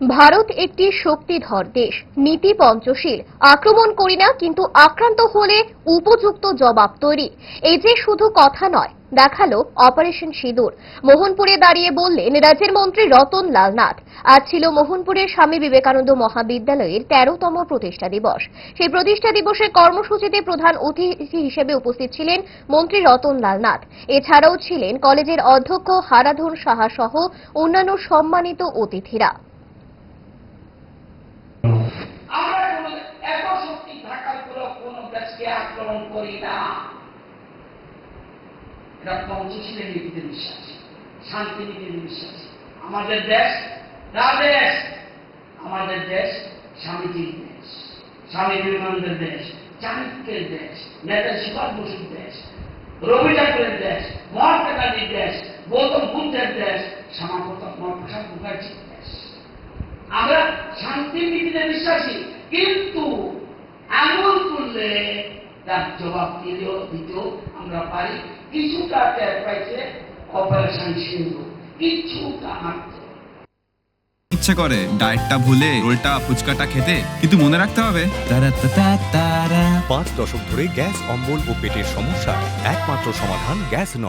ভারত একটি শক্তিধর দেশ। নীতি পঞ্চশীল। আক্রমণ করি না, কিন্তু আক্রান্ত হলে উপযুক্ত জবাব তৈরি। এই যে শুধু কথা নয়, দেখাল অপারেশন সিঁদুর। মোহনপুরে দাঁড়িয়ে বললেন রাজ্যের মন্ত্রী রতন লাল নাথ। আজ ছিল মোহনপুরের স্বামী বিবেকানন্দ মহাবিদ্যালয়ের তেরোতম প্রতিষ্ঠা দিবস। সেই প্রতিষ্ঠা দিবসের কর্মসূচিতে প্রধান অতিথি হিসেবে উপস্থিত ছিলেন মন্ত্রী রতন লাল নাথ। এছাড়াও ছিলেন কলেজের অধ্যক্ষ হারাধন সাহা সহ অন্যান্য সম্মানিত অতিথিরা। দেশকে আক্রমণ করি না। এটা পঞ্চশীলের নীতিতে বিশ্বাসী। শান্তি নীতিতে বিশ্বাসী। আমাদের দেশ কার দেশ? আমাদের দেশ স্বামীজির দেশ। স্বামী বিবেকানন্দের দেশ, চাণক্যের দেশ, নেতাজি সুভাষ বসুর দেশ, রবি ঠাকুরের দেশ, মহাত্মা গান্ধীর দেশ, গৌতম বুদ্ধের দেশ শ্যামাপ্রসাদ মহাপ্রসাদ মুখার্জির দেশ। আমরা শান্তির নীতিতে বিশ্বাসী, কিন্তু করলে তার জবাব দিলেও দিতেও আমরা পারি। কিছুটা টের পাইছে অপারেশন সিন্ধু কিছুটা হাঁটছে ইচ্ছে করে ডায়েটটা ভুলে রোলটা ফুচকাটা খেতে কিন্তু মনে রাখতে হবে। তারা তারা তারা পাঁচ দশক ধরে গ্যাস অম্বল ও পেটের সমস্যা একমাত্র সমাধান গ্যাস নয়